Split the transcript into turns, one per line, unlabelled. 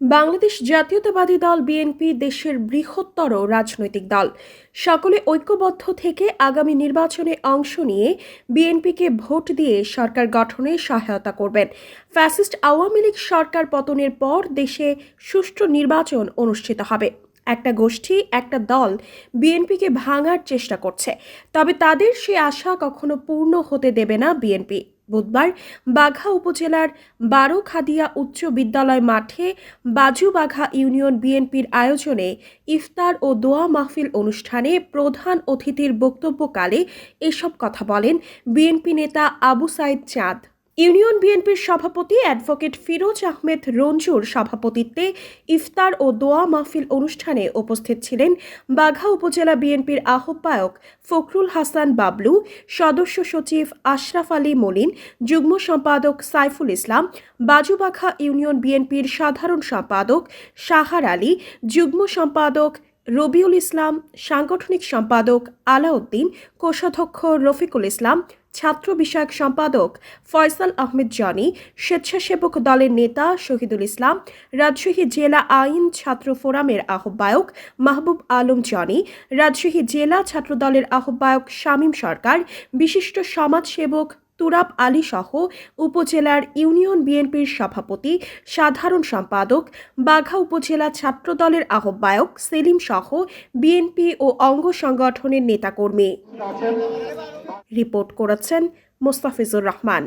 বাংলাদেশ জাতীয়তাবাদী দল বিএনপি দেশের বৃহত্তর রাজনৈতিক দল। সকলে ঐক্যবদ্ধ থেকে আগামী নির্বাচনে অংশ নিয়ে বিএনপিকে ভোট দিয়ে সরকার গঠনে সহায়তা করবেন। ফ্যাসিস্ট আওয়ামী লীগ সরকার পতনের পর দেশে সুষ্ঠু নির্বাচন অনুষ্ঠিত হবে। একটা গোষ্ঠী, একটা দল বিএনপিকে ভাঙার চেষ্টা করছে। তবে তাদের সে আশা কখনো পূর্ণ হতে দেবে না বিএনপি। বুধবার বাঘা উপজেলার বারো খাদিয়া উচ্চ বিদ্যালয় মাঠে বাজুবাঘা ইউনিয়ন বিএনপির আয়োজনে ইফতার ও দোয়া মাহফিল অনুষ্ঠানে প্রধান অতিথির বক্তব্যকালে এসব কথা বলেন বিএনপি নেতা আবু সাইদ চাঁদ। ইউনিয়ন বিএনপির সভাপতি অ্যাডভোকেট ফিরোজ আহমেদ রঞ্জুর সভাপতিত্বে ইফতার ও দোয়া মাহফিল অনুষ্ঠানে উপস্থিত ছিলেন বাঘা উপজেলা বিএনপির আহ্বায়ক ফখরুল হাসান বাবলু, সদস্য সচিব আশরাফ আলী মলিন, যুগ্ম সম্পাদক সাইফুল ইসলাম, বাজুবাঘা ইউনিয়ন বিএনপির সাধারণ সম্পাদক সাহার আলী, যুগ্ম সম্পাদক রবিউল ইসলাম, সাংগঠনিক সম্পাদক আলাউদ্দিন, কোষাধ্যক্ষ রফিকুল ইসলাম ছাত্র বিষয়ক সম্পাদক ফয়সাল আহমেদ জনি, স্বেচ্ছাসেবক দলের নেতা শহীদুল ইসলাম, রাজশাহী জেলা আইন ছাত্র ফোরামের আহ্বায়ক মাহবুব আলম জনি, রাজশাহী জেলা ছাত্রদলের আহ্বায়ক শামীম সরকার, বিশিষ্ট সমাজসেবক তুরাব আলী সহ উপজেলার ইউনিয়ন বিএনপির সভাপতি, সাধারণ সম্পাদক, বাঘা উপজেলা ছাত্রদলের আহ্বায়ক সেলিম সহ বিএনপি ও অঙ্গ সংগঠনের নেতাকর্মী। রিপোর্ট করেছেন মোস্তাফিজুর রহমান।